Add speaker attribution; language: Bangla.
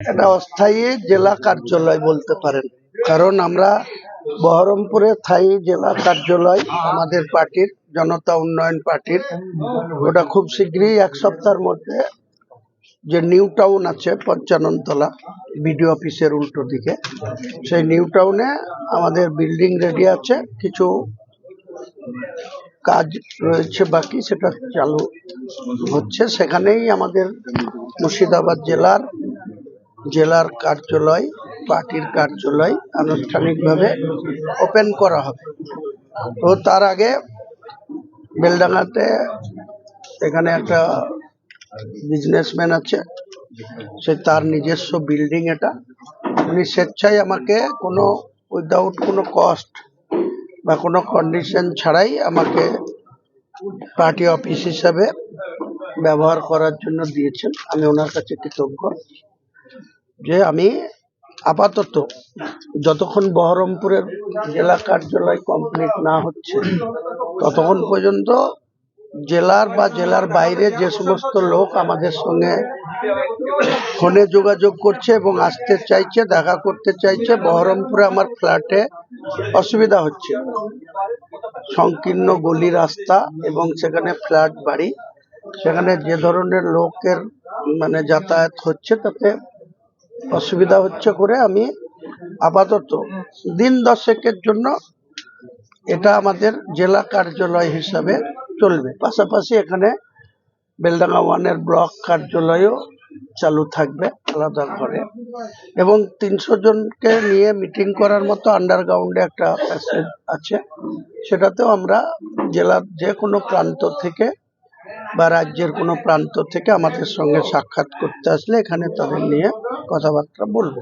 Speaker 1: এটা অস্থায়ী জেলা কার্যালয় বলতে পারেন। কারণ আমরা বহরমপুরে স্থায়ী জেলা কার্যালয় আমাদের পার্টির, জনতা উন্নয়ন পার্টির। ওটা খুব শীঘ্রই এক সপ্তাহের মধ্যে যে নিউ টাউন আছে পঞ্চাননতলা বিডিও অফিসের উল্টো দিকে, সেই নিউ টাউনে আমাদের বিল্ডিং রেডি আছে, কিছু কাজ রয়েছে বাকি, সেটা চালু হচ্ছে। সেখানেই আমাদের মুর্শিদাবাদ জেলার জেলার কার্যালয়, পার্টির কার্যালয় আনুষ্ঠানিকভাবে ওপেন করা হবে। তো তার আগে বেলডাঙ্গাতে এখানে একটা বিজনেসম্যান আছে। সে তার নিজস্ব বিল্ডিং এটা। উনি স্বেচ্ছায় আমাকে কোনো উইদাউট কোনো কস্ট বা কোনো কন্ডিশন ছাড়াই আমাকে পার্টি অফিস হিসাবে ব্যবহার করার জন্য দিয়েছেন। আমি ওনার কাছে কৃতজ্ঞ। যে আমি আপাতত যতক্ষণ বহরমপুরের জেলা কার্যালয় কমপ্লিট না হচ্ছে, ততক্ষণ পর্যন্ত জেলার বা জেলার বাইরে যে সমস্ত লোক আমাদের সঙ্গে ফোনে যোগাযোগ করছে এবং আসতে চাইছে, দেখা করতে চাইছে, বহরমপুরে আমার ফ্ল্যাটে অসুবিধা হচ্ছে। সংকীর্ণ গলি রাস্তা এবং সেখানে ফ্ল্যাট বাড়ি, সেখানে যে ধরনের লোকের মানে যাতায়াত হচ্ছে তাতে অসুবিধা হচ্ছে করে আমি আপাতত দিন দশেকের জন্য এটা আমাদের জেলা কার্যালয় হিসাবে চলবে। পাশাপাশি এখানে বেলডাঙ্গা ওয়ানের ব্লক কার্যালয়ও চালু থাকবে, আলাদা ঘরে। এবং তিনশো জনকে নিয়ে মিটিং করার মতো আন্ডারগ্রাউন্ডে একটা আছে। সেটাতেও আমরা জেলার যে কোনো প্রান্ত থেকে বা রাজ্যের কোনো প্রান্ত থেকে আমাদের সঙ্গে সাক্ষাৎ করতে আসলে এখানে তাদের নিয়ে কথাবার্তা বলব।